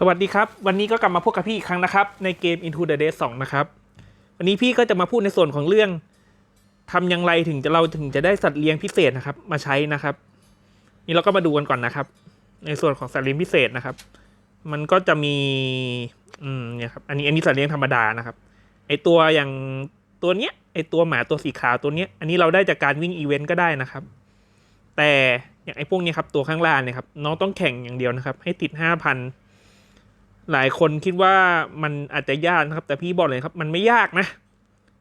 สวัสดีครับ วันนี้ก็กลับมาพบกับพี่อีกครั้งนะครับ ในเกม Into the Dead 2 นะครับ วันนี้พี่ก็จะมาพูดในส่วนของเรื่องทำอย่างไรถึงจะเราถึงจะได้สัตว์เลี้ยงพิเศษนะครับ มาใช้นะครับ นี่เราก็มาดูกันก่อนนะครับ ในส่วนของสัตว์เลี้ยงพิเศษนะครับ มันก็จะมีอืมเนี่ยครับอันนี้อันนี้สัตว์เลี้ยงธรรมดานะครับ ไอตัวอย่างตัวเนี้ยไอตัวหมาตัวสีขาวตัวเนี้ย อันนี้เราได้จากการวิ่งอีเวนต์ก็ได้นะครับ แต่อย่างไอพวกนี้ครับตัวข้างล่างเนี่ยครับน้องต้องแข่งอย่างเดียวนะครับ ให้ติดห้าพัน หลายคนคิดว่ามันอาจจะยากนะครับ แต่พี่บอกเลยครับ มันไม่ยากนะ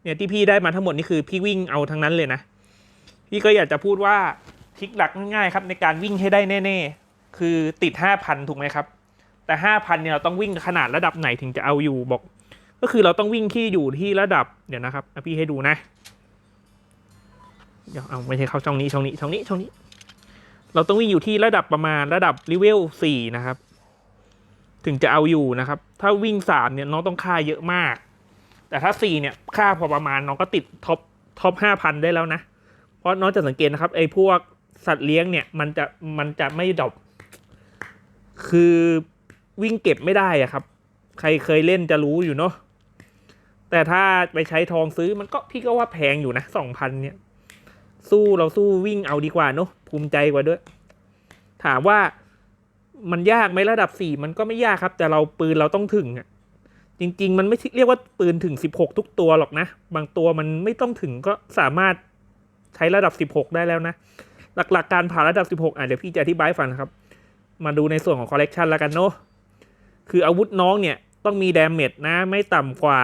เนี่ยที่พี่ได้มาทั้งหมดนี่คือพี่วิ่งเอาทั้งนั้นเลยนะ พี่ก็อยากจะพูดว่าทริกหลักง่ายๆครับ ในการวิ่งให้ได้แน่ๆ คือติดห้าพันถูกไหมครับ แต่ห้าพันเนี่ยเราต้องวิ่งขนาดระดับไหนถึงจะเอาอยู่บอก ก็คือเราต้องวิ่งที่อยู่ที่ระดับเดี๋ยวนะครับอะพี่ให้ดูนะเดี๋ยวเอาไม่ใช่เข้าช่องนี้ช่องนี้ช่องนี้ช่องนี้ เราต้องวิ่งอยู่ที่ระดับประมาณระดับเลเวลสี่นะครับ ถึงจะเอาอยู่นะครับ ถ้าวิ่งสามเนี่ยน้องต้องค่าเยอะมาก แต่ถ้าสี่เนี่ยค่าพอประมาณน้องก็ติดท็อปท็อปห้าพันได้แล้วนะ เพราะน้องจะสังเกตนะครับไอ้พวกสัตว์เลี้ยงเนี่ยมันจะมันจะไม่ดรอปคือวิ่งเก็บไม่ได้อะครับ ใครเคยเล่นจะรู้อยู่เนาะแต่ถ้าไปใช้ทองซื้อมันก็พี่ก็ว่าแพงอยู่นะสองพันเนี่ย สู้เราสู้วิ่งเอาดีกว่าเนาะภูมิใจกว่าด้วย ถามว่า มันยากไหมระดับสี่มันก็ไม่ยากครับ แต่เราปืนเราต้องถึงอะจริง ๆ มันไม่เรียกว่าปืนถึงสิบหกทุกตัวหรอกนะ บางตัวมันไม่ต้องถึงก็สามารถใช้ระดับสิบหกได้แล้วนะ หลักๆการผ่านระดับสิบหกอะเดี๋ยวพี่จะอธิบายให้ฟังนครับ มาดูในส่วนของคอลเลกชันแล้วกันเนาะคืออาวุธน้องเนี่ยต้องมีดาเมจนะ ไม่ต่ำกว่า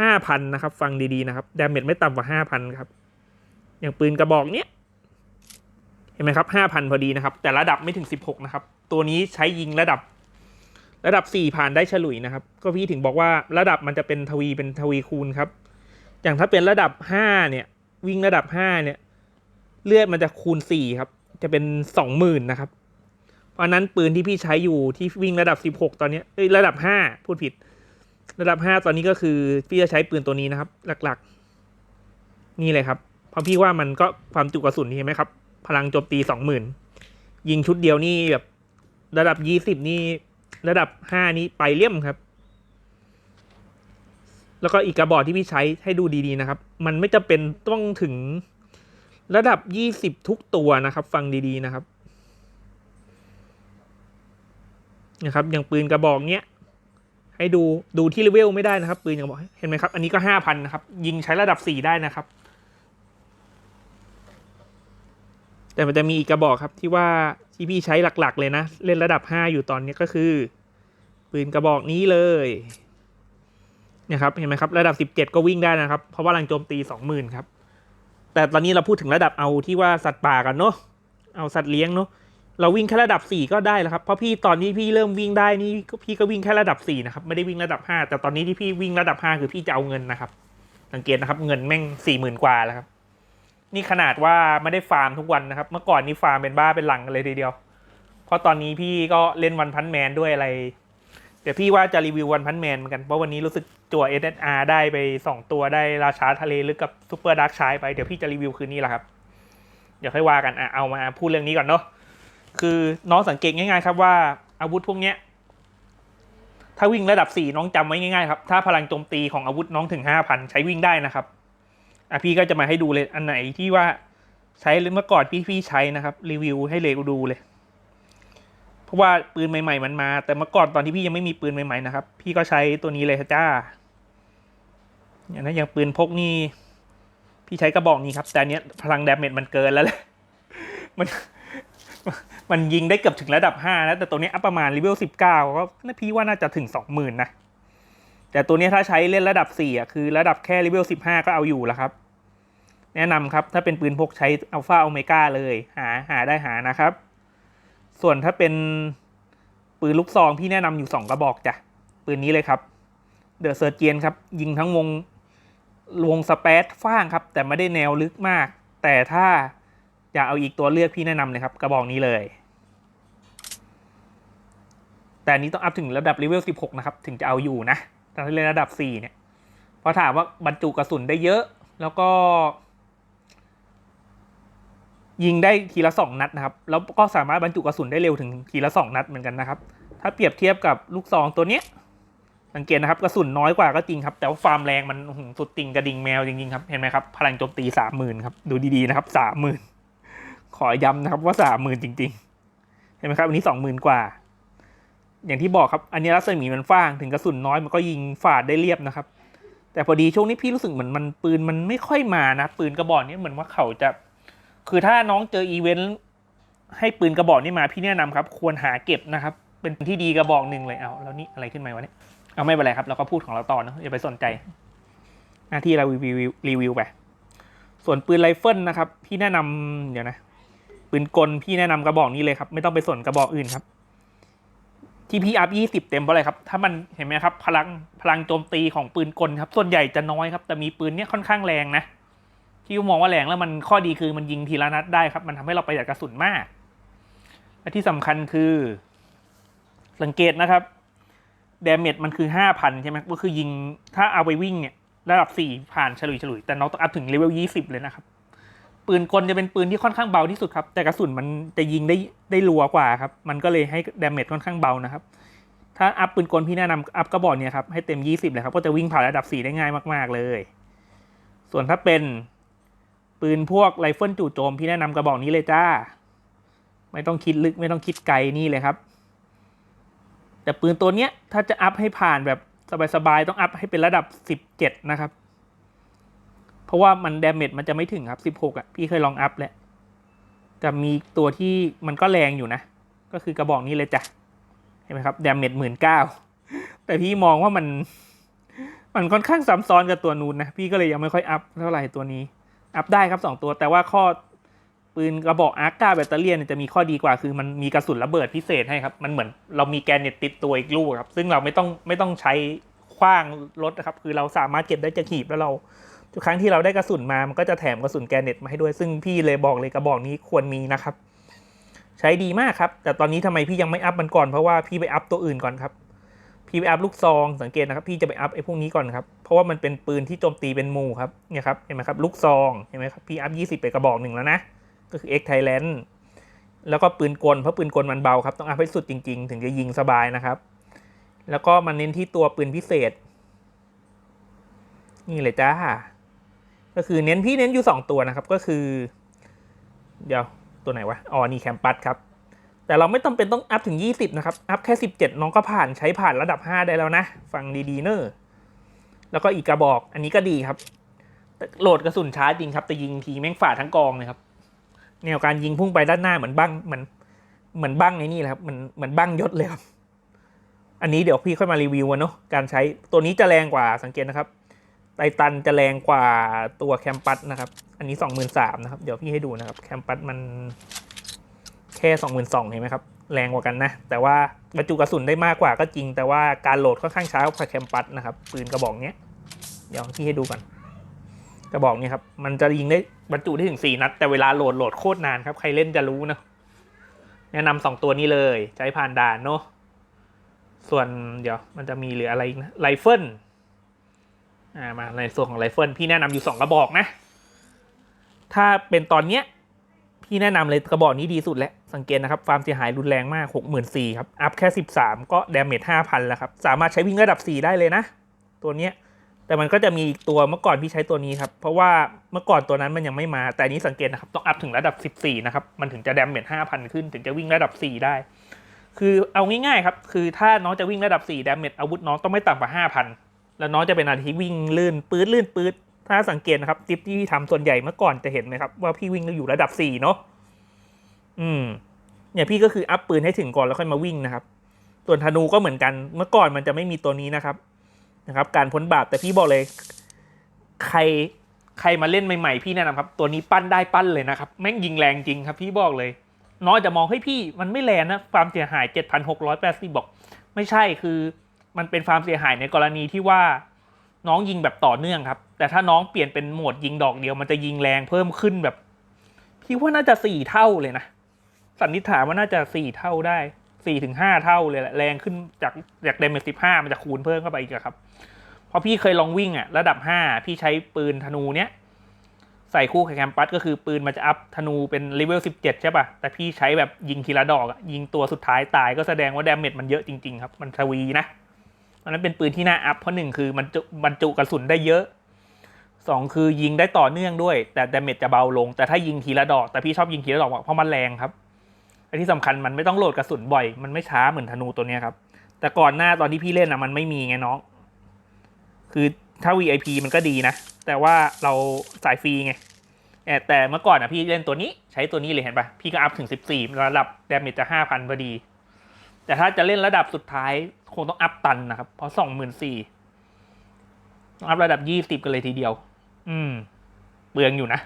ห้าพันนะครับ ฟังดีๆนะครับดาเมจไม่ต่ำกว่าห้าพันครับ อย่างปืนกระบอกเนี้ยเห็นไหมครับห้าพันพอดีนะครับ แต่ระดับไม่ถึงสิบหกนะครับ ตัวนี้ใช้ยิงระดับ ระดับสี่ผ่านได้ฉลุยนะครับ ก็พี่ถึงบอกว่าระดับมันจะเป็นทวีเป็นทวีคูณครับ อย่างถ้าเป็นระดับห้าเนี่ย วิ่งระดับห้าเนี่ย เลือดมันจะคูณสี่ครับ จะเป็นสองหมื่นนะครับ เพราะนั้นปืนที่พี่ใช้อยู่ที่วิ่งระดับสิบหกตอนนี้เอ้ยระดับห้าพูดผิด ระดับห้าตอนนี้ก็คือพี่จะใช้ปืนตัวนี้นะครับ หลักๆ นี่เลยครับเพราะพี่ว่ามันก็ความจุกระสุนเห็นไหมครับ พลังโจมตีสองหมื่นยิงชุดเดียวนี่แบบ ระดับยี่สิบนี่ระดับห้านี้ไปเลี่ยมครับ แล้วก็อีกกระบอกที่พี่ใช้ให้ดูดีๆนะครับ มันไม่จำเป็นต้องถึงระดับยี่สิบทุกตัวนะครับ ฟังดีๆนะครับ นะครับ อย่างปืนกระบอกเนี้ยให้ดูดูที่เลเวลไม่ได้นะครับ ปืนกระบอกเห็นไหมครับ อันนี้ก็ห้าพันนะครับ ยิงใช้ระดับสี่ได้นะครับ แต่มันจะมีอีกกระบอกครับที่ว่า ที่พี่ใช้หลักๆ เลยนะ เล่นระดับห้าอยู่ตอนนี้ก็คือ ปืนกระบอกนี้เลยเนี่ยครับเห็นไหมครับ ระดับสิบเจ็ดก็วิ่งได้นะครับ เพราะว่าแรงโจมตีสองหมื่นครับ แต่ตอนนี้เราพูดถึงระดับเอาที่ว่าสัตว์ป่ากันเนาะเอาสัตว์เลี้ยงเนาะเราวิ่งแค่ระดับสี่ก็ได้แล้วครับ เพราะพี่ตอนนี้พี่เริ่มวิ่งได้นี่พี่ก็วิ่งแค่ระดับสี่นะครับ ไม่ได้วิ่งระดับห้าแต่ตอนนี้ที่พี่วิ่งระดับห้าคือพี่จะเอาเงินนะครับ สังเกตนะครับเงินแม่งสี่หมื่นกว่าแล้วครับ นี่ขนาดว่าไม่ได้ฟาร์มทุกวันนะครับ เมื่อก่อนนี่ฟาร์มเป็นบ้าเป็นหลังกันเลยทีเดียว เพราะตอนนี้พี่ก็เล่นวันพันแมนด้วยอะไร เดี๋ยวพี่ว่าจะรีวิววันพันแมนเหมือนกัน เพราะวันนี้รู้สึกจั่ว SSR ได้ไป 2 ตัวได้ราชาทะเลลึกกับซูเปอร์ดาร์กชายไป เดี๋ยวพี่จะรีวิวคืนนี้แหละครับ เดี๋ยวค่อยว่ากันอะเอามาพูดเรื่องนี้ก่อนเนาะ คือน้องสังเกตง่ายๆครับว่าอาวุธพวกเนี้ย ถ้าวิ่งระดับ 4 น้องจำไว้ง่ายๆครับ ถ้าพลังโจมตีของอาวุธน้องถึง 5,000 ใช้วิ่งได้นะครับ อะพี่ก็จะมาให้ดูเลยอันไหนที่ว่าใช้เมื่อก่อนพี่พี่ใช้นะครับ รีวิวให้เลกดูเลย เพราะว่าปืนใหม่ ๆ มันมา แต่เมื่อก่อนตอนที่พี่ยังไม่มีปืนใหม่ๆนะครับ พี่ก็ใช้ตัวนี้เลยจ้าอย่างนั้นอย่างปืนพกนี่พี่ใช้กระบอกนี้ครับ แต่อันเนี้ยพลังดาเมจมันเกินแล้วแหละมันมันยิงได้เกือบถึงระดับห้าแล้ว แต่ตัวนี้อัพประมาณเลเวลสิบเก้าก็น่าพี่ว่าน่าจะถึงสองหมื่นนะ แต่ตัวนี้ถ้าใช้เล่นระดับ4อะคือระดับแค่เลเวล15 ก็เอาอยู่แล้วครับ แนะนำครับถ้าเป็นปืนพกใช้อัลฟาโอเมก้าเลยหาหาได้หานะครับ ส่วนถ้าเป็นปืนลูกซองพี่แนะนำอยู่ 2 กระบอกจ้ะปืนนี้เลยครับเดอะเซอร์เจียนครับ ยิงทั้งวงวงสเปซฟ้างครับ แต่ไม่ได้แนวลึกมาก แต่ถ้าอยากเอาอีกตัวเลือกพี่แนะนำเลยครับ กระบอกนี้เลย แต่อันนี้ต้องอัพถึงระดับเลเวล16 นะครับ ถึงจะเอาอยู่นะ ถ้าเล่นระดับ4เนี่ยพราะถามว่าบรรจุกระสุนได้เยอะ แล้วก็ ยิงได้ทีละ2นัดนะครับ แล้วก็สามารถบรรจุกระสุนได้เร็วถึงทีละ2นัดเหมือนกันนะครับ ถ้าเปรียบเทียบกับลูกซองตัวเนี้ยสังเกตนะครับกระสุนน้อยกว่าก็จริงครับ แต่ว่าความแรงมันสุดติ่งกระดิ่งแมวจริงๆครับเห็นไหมครับพลังโจมตีสามหมื่นครับดูดีๆนะครับสามหมื่นขอย้ำนะครับว่าสามหมื่นจริง ๆ เห็นไหมครับอันนี้สองหมื่นกว่า อย่างที่บอกครับ อันนี้รัศมีมันฟ้างถึงกระสุนน้อยมันก็ยิงฝาดได้เรียบนะครับ แต่พอดีช่วงนี้พี่รู้สึกเหมือนมันปืนมันไม่ค่อยมานะ ปืนกระบอกนี้เหมือนว่าเขาจะ คือถ้าน้องเจออีเวนต์ให้ปืนกระบอกนี้มาพี่แนะนำครับ ควรหาเก็บนะครับ เป็นที่ดีกระบอกหนึ่งเลยเอาแล้วนี่อะไรขึ้นมาวะเนี่ยเอาไม่เป็นไรครับเราก็พูดของเราต่อเนอะอย่าไปสนใจ หน้าที่เรารีวิวรีวิวไปส่วนปืนไรเฟิลนะครับ พี่แนะนำเดี๋ยวนะปืนกลพี่แนะนำกระบอกนี้เลยครับ ไม่ต้องไปสนกระบอกอื่นครับ ที่พี่อัพยี่สิบเต็มเพราะอะไรครับ ถ้ามันเห็นไหมครับ พลังพลังโจมตีของปืนกลครับ ส่วนใหญ่จะน้อยครับ แต่มีปืนเนี้ยค่อนข้างแรงนะที่มองว่าแรงแล้วมันข้อดีคือมันยิงทีละนัดได้ครับ มันทำให้เราประหยัดกระสุนมาก และที่สำคัญคือ สังเกตนะครับเดเมจมันคือห้าพันใช่ไหมก็คือยิงถ้าเอาไปวิ่งเนี่ยระดับสี่ผ่านฉลุยฉลุยแต่น้องต้องอัพถึงเลเวลยี่สิบเลยนะครับ ปืนกลจะเป็นปืนที่ค่อนข้างเบาที่สุดครับ แต่กระสุนมันจะยิงได้ได้รัวกว่าครับ มันก็เลยให้ดาเมจค่อนข้างเบานะครับ ถ้าอัพปืนกลพี่แนะนำอัพกระบอกเนี่ยครับให้เต็มยี่สิบเลยครับ ก็จะวิ่งผ่านระดับสี่ได้ง่ายมาก ๆ เลย ส่วนถ้าเป็นปืนพวกไรเฟิลจู่โจมพี่แนะนำกระบอกนี้เลยจ้า ไม่ต้องคิดลึกไม่ต้องคิดไกลนี่เลยครับ แต่ปืนตัวเนี้ยถ้าจะอัพให้ผ่านแบบสบายๆต้องอัพให้เป็นระดับสิบเจ็ดนะครับ เพราะว่ามันดาเมจมันจะไม่ถึงครับสิบหกอะ พี่เคยลองอัพแล้วแต่มีตัวที่มันก็แรงอยู่นะ ก็คือกระบอกนี้เลยจ้ะ เห็นไหมครับดาเมจหมื่นเก้าแต่พี่มองว่ามัน มันค่อนข้างซ้ำซ้อนกับตัวนูนนะ พี่ก็เลยยังไม่ค่อยอัพเท่าไหร่ตัวนี้ อัพได้ครับสองตัว แต่ว่าข้อปืนกระบอกอาร์กาแบตเตอรี่เนี่ยจะมีข้อดีกว่าคือมันมีกระสุนระเบิดพิเศษให้ครับ มันเหมือนเรามีแกนเน็ตติดตัวอีกลูกครับ ซึ่งเราไม่ต้องไม่ต้องใช้คว้างรถนะครับ คือเราสามารถเก็บได้จากหีบแล้วเรา ทุกครั้งที่เราได้กระสุนมา มันก็จะแถมกระสุนแกนเน็ตมาให้ด้วย ซึ่งพี่เลยบอกเลยกระบอกนี้ควรมีนะครับ ใช้ดีมากครับ แต่ตอนนี้ทำไมพี่ยังไม่อัพมันก่อนเพราะว่าพี่ไปอัพตัวอื่นก่อนครับ พี่ไปอัพลูกซองสังเกตนะครับ พี่จะไปอัพไอ้พวกนี้ก่อนครับ เพราะว่ามันเป็นปืนที่โจมตีเป็นหมู่ครับ เนี่ยครับ เห็นไหมครับ ลูกซอง เห็นไหมครับ พี่อัพยี่สิบไปกระบอกหนึ่งแล้วนะ ก็คือ X Thailand แล้วก็ปืนกล เพราะปืนกลมันเบาครับ ต้องอัพให้สุดจริง ๆ ถึงจะยิงสบายนะครับ แล้วก็มันเน้นที่ตัวปืนพิเศษ นี่เลยจ้า ก็คือเน้นพี่เน้นอยู่สองตัวนะครับ ก็คือ เดี๋ยวตัวไหนวะ อ๋อ นี่แคมปัสครับ แต่เราไม่ต้องเป็นต้องอัพถึง 20 นะครับ อัพแค่ 17 น้องก็ผ่านใช้ผ่านระดับ 5 ได้แล้วนะ ฟังดีๆเนอะแล้วก็อีกกระบอก อันนี้ก็ดีครับ โหลดกระสุนช้าจริงครับ แต่ยิงทีแม่งฝ่าทั้งกองเลยครับ แนวการยิงพุ่งไปด้านหน้าเหมือนบังเหมือนเหมือนบังไอ้นี่แหละครับเหมือนเหมือนบังยศเลยครับ อันนี้เดี๋ยวพี่ค่อยมารีวิวกันเนาะ การใช้ตัวนี้จะแรงกว่าสังเกตนะครับ ไททันจะแรงกว่าตัวแคมปัสนะครับ อันนี้สองหมื่นสามนะครับ เดี๋ยวพี่ให้ดูนะครับ แคมปัสมันแค่สองหมื่นสองเห็นไหมครับ แรงกว่ากันนะ แต่ว่าบรรจุกระสุนได้มากกว่าก็จริง แต่ว่าการโหลดค่อนข้างช้ากว่าแคมปัสนะครับ ปืนกระบอกเนี้ย เดี๋ยวพี่ให้ดูก่อน กระบอกนี้ครับ มันจะยิงได้บรรจุได้ถึงสี่นัด แต่เวลาโหลดโหลดโคตรนานครับ ใครเล่นจะรู้นะแนะนำสองตัวนี้เลย ใช้ผ่านด่านเนาะ ส่วนเดี๋ยวมันจะมีเหลืออะไรนะ ไรเฟิล อ่ามาในส่วนของไรเฟิลพี่แนะนำอยู่สองกระบอกนะ ถ้าเป็นตอนเนี้ยพี่แนะนำเลยกระบอกนี้ดีสุดแล้ว สังเกตนะครับความเสียหายรุนแรงมาก 64,000ครับอัพแค่ 13 ก็ดาเมจ5,000 แล้วครับ สามารถใช้วิ่งระดับ 4 ได้เลยนะ ตัวเนี้ยแต่มันก็จะมีอีกตัวเมื่อก่อนพี่ใช้ตัวนี้ครับ เพราะว่าเมื่อก่อนตัวนั้นมันยังไม่มา แต่นี้สังเกตนะครับ ต้องอัพถึงระดับ 14 นะครับ มันถึงจะดาเมจ5,000 ขึ้น ถึงจะวิ่งระดับ 4 ได้ คือเอาง่ายๆครับ คือถ้าน้องจะวิ่งระดับ 4ดาเมจอาวุธน้องต้องไม่ต่ำกว่า5,000 แล้วน้องจะเป็นอะไรที่วิ่งลื่นปื๊ดลื่นปื๊ดถ้าสังเกตนะครับทิปที่พี่ทำส่วนใหญ่เมื่อก่อนจะเห็นไหมครับ ว่าพี่วิ่งอยู่ระดับ4เนาะอืมเนี่ยพี่ก็คืออัพปืนให้ถึงก่อนแล้วค่อยมาวิ่งนะครับ ส่วนธนูก็เหมือนกันเมื่อก่อนมันจะไม่มีตัวนี้นะครับนะครับ การพ้นบาปแต่พี่บอกเลย ใครใครมาเล่นใหม่ๆพี่แนะนำครับ ตัวนี้ปั้นได้ปั้นเลยนะครับ แม่งยิงแรงจริงครับ พี่บอกเลย น้อยจะมองให้พี่มันไม่แรงนะความเสียหาย7,680บอก ไม่ใช่คือ มันเป็นความเสียหายในกรณีที่ว่าน้องยิงแบบต่อเนื่องครับ แต่ถ้าน้องเปลี่ยนเป็นโหมดยิงดอกเดียว มันจะยิงแรงเพิ่มขึ้นแบบ พี่ว่าน่าจะสี่เท่าเลยนะสันนิษฐานว่าน่าจะสี่เท่าได้สี่ถึงห้าเท่าเลยแหละแรงขึ้นจากจากเดเมจสิบห้ามันจะคูณเพิ่มเข้าไปอีกครับเพราะพี่เคยลองวิ่งอะระดับห้าพี่ใช้ปืนธนูเนี้ยใส่คู่กับแคมปัสก็คือปืนมันจะอัพธนูเป็นเลเวล17ใช่ป่ะ แต่พี่ใช้แบบยิงทีละดอกอะยิงตัวสุดท้ายตายก็แสดงว่าดาเมจมันเยอะจริงๆครับ มันทวีนะ อันนั้นเป็นปืนที่น่าอัพเพราะหนึ่งคือมันจุบรรจุกระสุนได้เยอะสองคือยิงได้ต่อเนื่องด้วย แต่ดาเมจจะเบาลง แต่ถ้ายิงทีละดอก แต่พี่ชอบยิงทีละดอกเพราะมันแรงครับไอันที่สำคัญมันไม่ต้องโหลดกระสุนบ่อย มันไม่ช้าเหมือนธนูตัวเนี้ยครับ แต่ก่อนหน้าตอนที่พี่เล่นอะมันไม่มีไงน้อง คือถ้า VIP มันก็ดีนะ แต่ว่าเราสายฟรีไงเอ่อแต่เมื่อก่อนอะพี่เล่นตัวนี้ใช้ตัวนี้เลยเห็นปะพี่ก็อัพถึง 14 ระดับดาเมจจะ 5,000พอดี แต่ถ้าจะเล่นระดับสุดท้าย คงต้องอัพตันนะครับ เพราะ24,000ต้องอัพระดับ20กันเลยทีเดียว อืม เปลืองอยู่นะ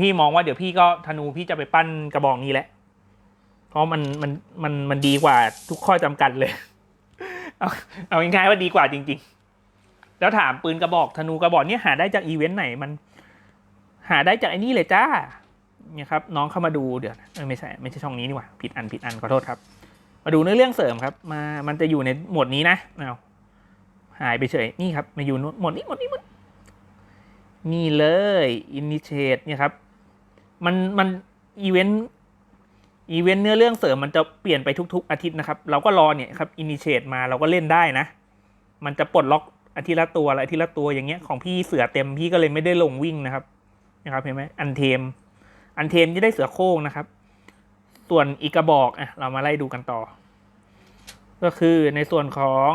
พี่มองว่าเดี๋ยวพี่ก็ธนูพี่จะไปปั้นกระบอกนี้แหละ เพราะมันมันมันมันดีกว่าทุกข้อจำกัดเลย เอาเอาง่ายๆว่าดีกว่าจริง ๆ แล้วถามปืนกระบอกธนูกระบอกเนี้หาได้จากอีเวนต์ไหนมัน หาได้จากไอ้นี่เลยจ้าเนี่ยครับ น้องเข้ามาดูเดี๋ยวไม่ใช่ไม่ใช่ช่องนี้นี่หว่าผิดอันผิดอันขอโทษครับ มาดูเนื้อเรื่องเสริมครับมามันจะอยู่ในหมวดนี้นะเอาหายไปเฉยนี่ครับมาอยู่หมวดนี้หมวดนี้หมดนี่เลยอินิเชตเนี่ยครับ มันมันอีเวนต์อีเวนต์เนื้อเรื่องเสริมมันจะเปลี่ยนไปทุก ๆ อาทิตย์นะครับ เราก็รอเนี่ยครับอินิเชตมาเราก็เล่นได้นะ มันจะปลดล็อกอาทิตย์ละตัวละอาทิตย์ละตัวอย่างเงี้ยของพี่เสือเต็มพี่ก็เลยไม่ได้ลงวิ่งนะครับนะครับเห็นไหมอันเทม อันเทมจะได้เสือโคร่งนะครับ ส่วนอีกกระบอกอะเรามาไล่ดูกันต่อ ก็คือในส่วนของ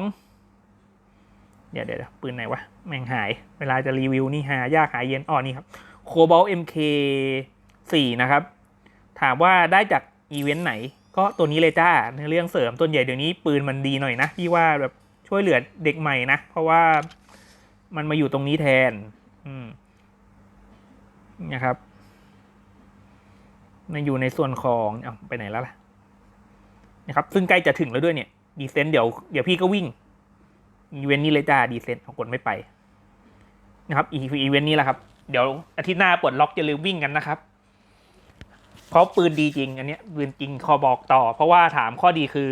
เดี๋ยวเดี๋ยวปืนไหนวะ แม่งหาย เวลาจะรีวิวนี่หายากหายเย็นอ๋อนี่ครับโคบอล MK 4นะครับ ถามว่าได้จากอีเวนต์ไหน ก็ตัวนี้เลยจ้าในเรื่องเสริมตัวใหญ่เดี๋ยวนี้ปืนมันดีหน่อยนะพี่ว่าแบบช่วยเหลือเด็กใหม่นะ เพราะว่ามันมาอยู่ตรงนี้แทน อืมนะครับ มาอยู่ในส่วนของเอาไปไหนแล้วล่ะนะครับ ซึ่งใกล้จะถึงแล้วด้วยเนี่ยดีเซนเดี๋ยวเดี๋ยวพี่ก็วิ่งอีเวนต์นี้เลยจ้าดีเซนเอากดไม่ไปนะครับอีอีเวนต์นี้แหละครับ เดี๋ยวอาทิตย์หน้าปลดล็อกอย่าลืมวิ่งกันนะครับเพราะปืนดีจริง อันเนี้ยปืนจริงขอบอกต่อ เพราะว่าถามข้อดีคือ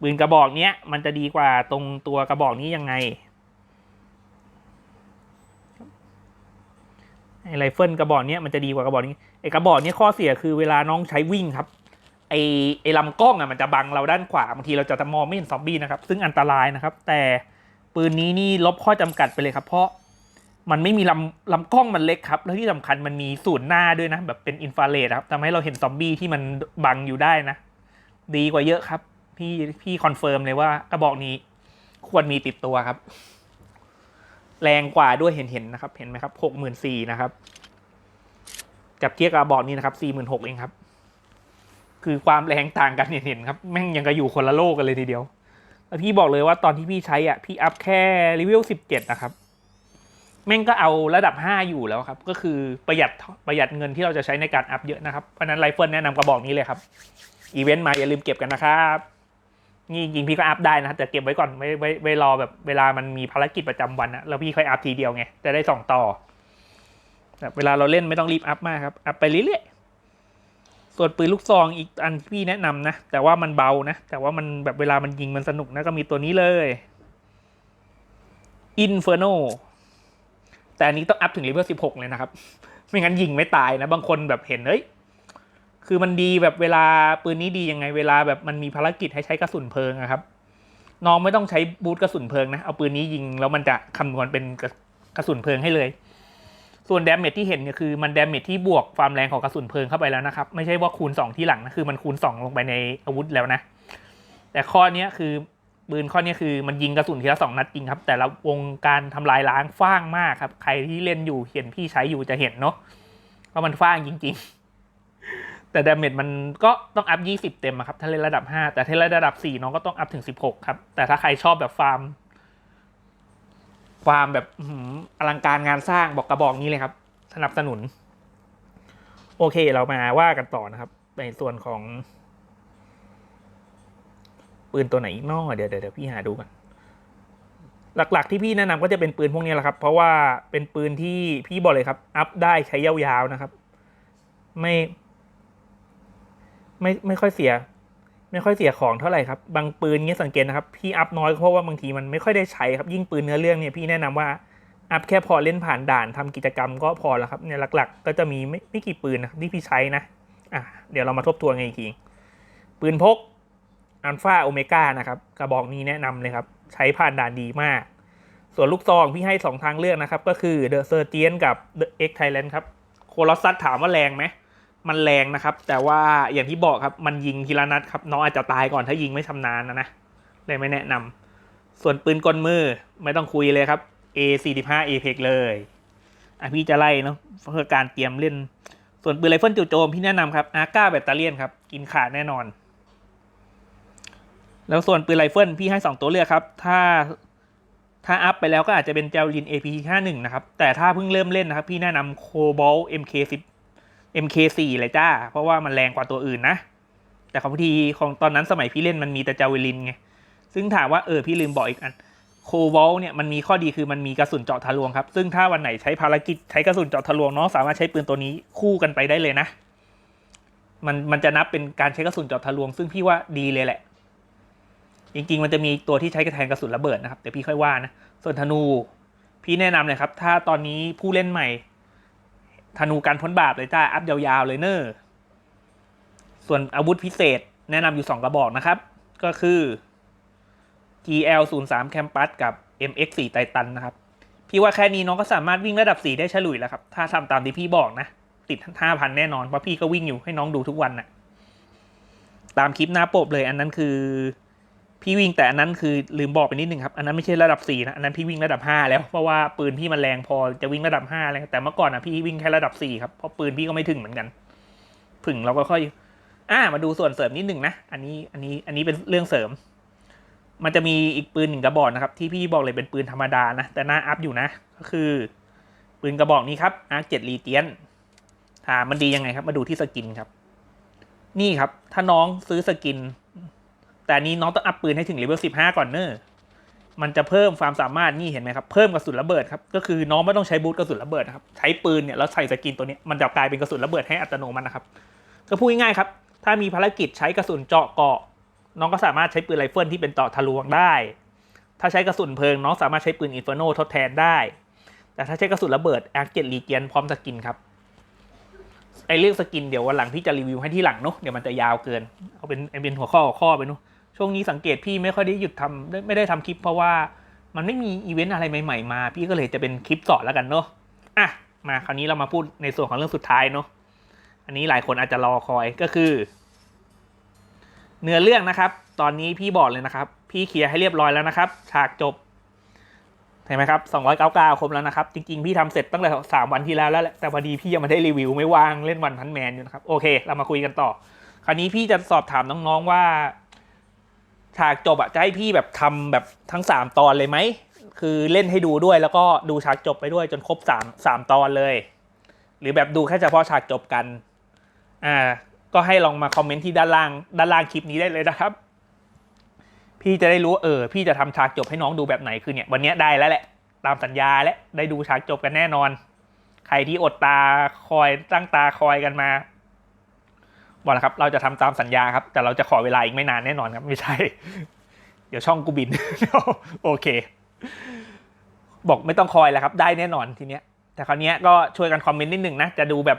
ปืนกระบอกเนี้ยมันจะดีกว่าตรงตัวกระบอกนี้ยังไงไอไรเฟิลกระบอกเนี้ยมันจะดีกว่ากระบอกนี้ ไอกระบอกเนี้ยข้อเสียคือเวลาน้องใช้วิ่งครับ ไอไอลำกล้องอะมันจะบังเราด้านขวาบางทีเราจะมองไม่เห็นซอมบี้นะครับ ซึ่งอันตรายนะครับ แต่ปืนนี้นี่ลบข้อจำกัดไปเลยครับ เพราะมันไม่มีลำลำกล้องมันเล็กครับ แล้วที่สำคัญมันมีศูนหน้าด้วยนะแบบเป็นอินฟราเรดครับทำให้เราเห็นซอมบี้ที่มันบังอยู่ได้นะ ดีกว่าเยอะครับ พี่พี่คอนเฟิร์มเลยว่ากระบอกนี้ควรมีติดตัวครับ แรงกว่าด้วยเห็นเห็นนะครับ เห็นไหมครับหกหมื่นสี่นะครับ กับเทียบกับบอร์ดนี้นะครับสี่หมื่นหกเองครับ คือความแรงต่างกันเห็นเห็นครับ แม่งยังก็อยู่คนละโลกกันเลยทีเดียวแล้วพี่บอกเลยว่าตอนที่พี่ใช้อะพี่อัพแค่เลเวลสิบเจ็ดนะครับแม่งก็เอาระดับห้าอยู่แล้วครับ ก็คือประหยัดประหยัดเงินที่เราจะใช้ในการอัพเยอะนะครับ เพราะนั้นไรเฟิลแนะนำกระบอกนี้เลยครับ อีเวนต์มาอย่าลืมเก็บกันนะครับ นี่จริงพี่ก็อัพได้นะแต่เก็บไว้ก่อนไว้ไว้ไว้รอแบบเวลามันมีภารกิจประจำวันนะแล้วพี่ค่อยอัพทีเดียวไงจะได้ส่องต่อ เวลาเราเล่นไม่ต้องรีบอัพมากครับ อัพไปเรื่อยๆ ส่วนปืนลูกซองอีกอันที่พี่แนะนำนะ แต่ว่ามันเบานะ แต่ว่ามันแบบเวลามันยิงมันสนุกนะก็มีตัวนี้เลย Inferno แต่อันนี้ต้องอัพถึงเลเวลสิบหกเลยนะครับ ไม่งั้นยิงไม่ตายนะ บางคนแบบเห็นเฮ้ยคือมันดีแบบเวลาปืนนี้ดียังไงเวลาแบบมันมีภารกิจให้ใช้กระสุนเพลิงอะครับน้องไม่ต้องใช้บูทกระสุนเพลิงนะ เอาปืนนี้ยิงแล้วมันจะคำนวณเป็นกระสุนเพลิงให้เลย ส่วนดาเมจที่เห็นเนี่ยคือมันดาเมจที่บวกความแรงของกระสุนเพลิงเข้าไปแล้วนะครับ ไม่ใช่ว่าคูณ 2 ที่หลังนะคือมันคูณ 2 ลงไปในอาวุธแล้วนะ แต่ข้อนี้คือปืนข้อนี้คือมันยิงกระสุนทีละสองนัดจริงครับ แต่ละวงการทำลายล้างฟ้างมากครับ ใครที่เล่นอยู่เห็นพี่ใช้อยู่จะเห็นเนาะว่ามันฟ้างจริง ๆ แต่ดาเมจมันก็ต้องอัพ 20 เต็มครับ ถ้าเล่นระดับ 5 แต่ถ้าเล่นระดับ 4 น้องก็ต้องอัพถึง 16 ครับ แต่ถ้าใครชอบแบบฟาร์ม ฟามแบบอลังการงานสร้างบอกกระบอกนี้เลยครับ สนับสนุน โอเคเรามาว่ากันต่อนะครับ ในส่วนของ ปืนตัวไหนอีกนอกเดี๋ยวเดี๋ยวเดี๋ยวพี่หาดูกันหลัก ๆ ที่พี่แนะนำก็จะเป็นปืนพวกนี้แหละครับ เพราะว่าเป็นปืนที่พี่บอกเลยครับ อัพได้ใช้ยาวๆนะครับ ไม่ ไม่ไม่ค่อยเสีย ไม่ค่อยเสียของเท่าไหร่ครับ บางปืนเงี้ยสังเกตนะครับ พี่อัพน้อยเพราะว่าบางทีมันไม่ค่อยได้ใช้ครับ ยิ่งปืนเนื้อเรื่องเนี่ยพี่แนะนำว่าอัพแค่พอเล่นผ่านด่านทำกิจกรรมก็พอแล้วครับเนี่ยหลักๆ ก็จะมีไม่ไม่กี่ปืนนะครับที่พี่ใช้นะอะเดี๋ยวเรามาทบทวนกันอีกที ปืนพกอัลฟาโอเมก้านะครับกระบอกนี้แนะนำเลยครับ ใช้ผ่านด่านดีมาก ส่วนลูกซองพี่ให้ 2 ทางเลือกนะครับ ก็คือ The s e r g e a n กับ The X Thailand ครับโคลอสซัสถามว่าแรงไหม มันแรงนะครับ แต่ว่าอย่างที่บอกครับมันยิงทีละนัดครับน้องอาจจะตายก่อนถ้ายิงไม่ชำนาญนะนะเลยไม่แนะนำส่วนปืนกลมือไม่ต้องคุยเลยครับ A45 Apex เลยอะพี่จะไล่เนาะเพื่อการเตรียมเล่น ส่วนปืนไรเฟิลจู่โจมพี่แนะนำครับอาก้าแบตเตอรี่ยนครับกินขาดแน่นอน แล้วส่วนปืนไรเฟิลพี่ให้ 2 ตัวเลือกครับ ถ้าถ้าอัพไปแล้วก็อาจจะเป็นเจลลิน AP51 นะครับแต่ถ้าเพิ่งเริ่มเล่นนะครับ พี่แนะนำโคบอล MK10 MK4 เลยจ้า เพราะว่ามันแรงกว่าตัวอื่นนะ แต่ของพี่ทีของตอนนั้นสมัยพี่เล่นมันมีแต่เจลลินไง ซึ่งถามว่าเออพี่ลืมบอกอีกอันโควอลเนี่ยมันมีข้อดีคือมันมีกระสุนเจาะทะลวงครับ ซึ่งถ้าวันไหนใช้ภารกิจใช้กระสุนเจาะทะลวงเน้องสามารถใช้ปืนตัวนี้คู่กันไปได้เลยนะ มันมันจะนับเป็นการใช้กระสุนเจาะทะลวง ซึ่งพี่ว่าดีเลยแหละ จริงๆ มันจะมีตัวที่ใช้กระแทนกระสุนระเบิดนะครับแต่พี่ค่อยว่านะ ส่วนธนู พี่แนะนำเลยครับ ถ้าตอนนี้ผู้เล่นใหม่ ธนูการพ้นบาปเลยจ้า อัพยาวๆเลยเนอะส่วนอาวุธพิเศษแนะนำอยู่ 2 กระบอกนะครับ ก็คือ GL 0 3 Campus กับ MX 4 Titan นะครับ พี่ว่าแค่นี้น้องก็สามารถวิ่งระดับ 4 ได้ฉลุยแล้วครับ ถ้าทำตามที่พี่บอกนะ ติด 5,000 แน่นอน เพราะพี่ก็วิ่งอยู่ให้น้องดูทุกวันนะ่ะตามคลิปหน้าปกเลยอันนั้นคือ พี่วิ่งแต่อันนั้นคือลืมบอกไปนิดนึงครับ อันนั้นไม่ใช่ระดับ 4 นะ อันนั้นพี่วิ่งระดับ 5 แล้วเพราะว่าปืนพี่มันแรงพอจะวิ่งระดับ5แล้วแต่เมื่อก่อนอะพี่วิ่งแค่ระดับ 4 ครับเพราะปืนพี่ก็ไม่ถึงเหมือนกันผึ่งเราก็ค่อยอ่ามาดูส่วนเสริมนิดนึงนะอันนี้อันนี้อันนี้เป็นเรื่องเสริม มันจะมีอีกปืนหนึ่งกระบอกนะครับ ที่พี่บอกเลยเป็นปืนธรรมดานะ แต่หน้าอัพอยู่นะ ก็คือ ปืนกระบอกนี้ครับ Arc 7 l e g i o n ถามมันดียังไงครับ มาดูที่สกินครับ นี่ครับ ถ้าน้องซื้อสกิน แต่นี้น้องต้องอัพปืนให้ถึงเลเวล15 ก่อนเนอะมันจะเพิ่มความสามารถนี่เห็นไหมครับ เพิ่มกระสุนระเบิดครับก็คือน้องไม่ต้องใช้บูทกระสุนระเบิดนะครับใช้ปืนเนี่ยแล้วใส่สกินตัวนี้มันจะกลายเป็นกระสุนระเบิดให้อัตโนมัตินะครับก็พูดง่ายๆครับ ถ้ามีภารกิจใช้กระสุนเจาะเกาะ น้องก็สามารถใช้ปืนไรเฟิลที่เป็นเจาะทะลวงได้ ถ้าใช้กระสุนเพลิงน้องสามารถใช้ปืนอินฟโนทดแทนได้ แต่ถ้าใช้กระสุนระเบิดแอคเกตลีเกียนพร้อมสกินครับไอเรื่องสกินเดี๋ยววันหลังพี่จะรีวิวให้ที่หลังเนาะเดี๋ยวมันจะยาวเกินเอาเป็นเป็นหัวข้อข้อไปเนาะ ช่วงนี้สังเกตพี่ไม่ค่อยได้หยุดทำไม่ได้ทำคลิปเพราะว่ามันไม่มีอีเวนต์อะไรใหม่ๆมา พี่ก็เลยจะเป็นคลิปสอนแล้วกันเนาะอะมาคราวนี้เรามาพูดในส่วนของเรื่องสุดท้ายเนาะอันนี้หลายคนอาจจะรอคอยก็คือ เนื้อเรื่องนะครับ ตอนนี้พี่บอกเลยนะครับ พี่เคลียร์ให้เรียบร้อยแล้วนะครับ ฉากจบเห็นไหมครับ299ครบแล้วนะครับ จริงๆ พี่ทำเสร็จตั้งแต่3วันที่แล้วแล้วแหละแต่พอดีพี่ยังไม่ได้รีวิวไม่ว่างเล่นวันพันแมนอยู่นะครับโอเค เรามาคุยกันต่อ คราวนี้พี่จะสอบถามน้องๆว่า ฉากจบอะจะให้พี่แบบทำแบบทั้ง 3 ตอนเลยไหม คือเล่นให้ดูด้วยแล้วก็ดูฉากจบไปด้วยจนครบ3 3ตอนเลย หรือแบบดูแค่เฉพาะฉากจบกัน อ่า ก็ให้ลองมาคอมเมนต์ที่ด้านล่าง ด้านล่างคลิปนี้ได้เลยนะครับ พี่จะได้รู้เออ พี่จะทำฉากจบให้น้องดูแบบไหนคือเนี่ยวันนี้ได้แล้วแหละ ตามสัญญาและได้ดูฉากจบกันแน่นอน ใครที่อดตาคอยตั้งตาคอยกันมา บอกแล้วครับ เราจะทำตามสัญญาครับ แต่เราจะขอเวลาอีกไม่นานแน่นอนครับ ไม่ใช่ เดี๋ยวช่องกูบิน โอเค บอกไม่ต้องคอยแล้วครับ ได้แน่นอนทีเนี้ย แต่คราวเนี้ยก็ช่วยกันคอมเมนต์นิดหนึ่งนะ จะดูแบบ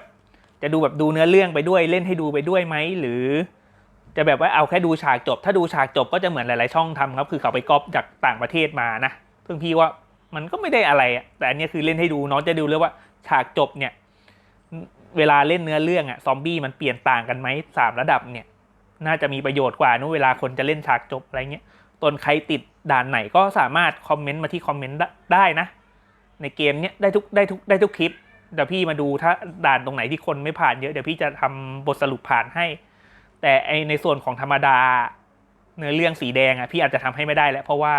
จะดูแบบดูเนื้อเรื่องไปด้วย เล่นให้ดูไปด้วยไหม หรือ จะแบบว่าเอาแค่ดูฉากจบ ถ้าดูฉากจบก็จะเหมือนหลาย ๆ ช่องทำครับ คือเขาไปก๊อปจากต่างประเทศมานะซึ่งพี่ว่ามันก็ไม่ได้อะไร แต่อันเนี้ยคือเล่นให้ดูน้องจะดูเลยว่าฉากจบเนี่ย เวลาเล่นเนื้อเรื่องอะซอมบี้มันเปลี่ยนต่างกันไหมสามระดับเนี่ย น่าจะมีประโยชน์กว่านู้เวลาคนจะเล่นฉากจบอะไรเงี้ยตนใครติดด่านไหนก็สามารถคอมเมนต์มาที่คอมเมนต์ได้นะ ในเกมเนี้ยได้ทุกได้ทุกได้ทุกคลิปเดี๋ยวพี่มาดูถ้าด่านตรงไหนที่คนไม่ผ่านเยอะเดี๋ยวพี่จะทำบทสรุปผ่านให้ แต่ไอในส่วนของธรรมดา เนื้อเรื่องสีแดงอะพี่อาจจะทำให้ไม่ได้แล้ว เพราะว่า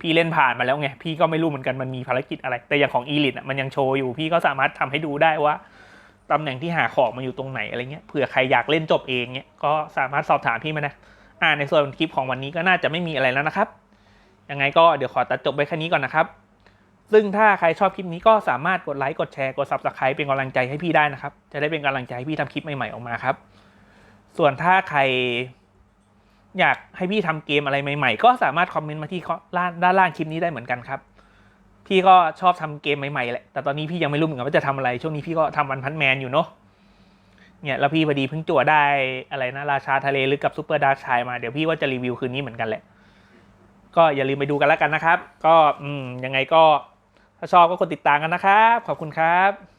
พี่เล่นผ่านมาแล้วไงพี่ก็ไม่รู้เหมือนกันมันมีภารกิจอะไร แต่อย่างของอีลิทอะมันยังโชว์อยู่พี่ก็สามารถทำให้ดูได้ว่า ตำแหน่งที่หาของมันอยู่ตรงไหนอะไรเงี้ยเผื่อใครอยากเล่นจบเองเนี้ยก็สามารถสอบถามพี่มานะอ่าในส่วนคลิปของวันนี้ก็น่าจะไม่มีอะไรแล้วนะครับยังไงก็เดี๋ยวขอตัดจบไปแค่นี้ก่อนนะครับ ซึ่งถ้าใครชอบคลิปนี้ก็สามารถกดไลค์กดแชร์กด Subscribe เป็นกำลังใจให้พี่ได้นะครับ จะได้เป็นกำลังใจให้พี่ทำคลิปใหม่ๆออกมาครับ ส่วนถ้าใครอยากให้พี่ทำเกมอะไรใหม่ ๆ ก็สามารถคอมเมนต์มาที่ด้านล่างคลิปนี้ได้เหมือนกันครับ พี่ก็ชอบทำเกมใหม่ๆแหละ แต่ตอนนี้พี่ยังไม่รู้เหมือนกันว่าจะทำอะไร ช่วงนี้พี่ก็ทำวันพันแมนอยู่เนาะ เนี่ยแล้วพี่พอดีเพิ่งจั่วได้อะไรนะราชาทะเลลึกกับซูเปอร์ดาร์ชายมาเดี๋ยวพี่ว่าจะรีวิวคืนนี้เหมือนกันแหละ ก็อย่าลืมไปดูกันแล้วกันนะครับ ก็อืมยังไงก็ถ้าชอบก็กดติดตามกันนะครับ ขอบคุณครับ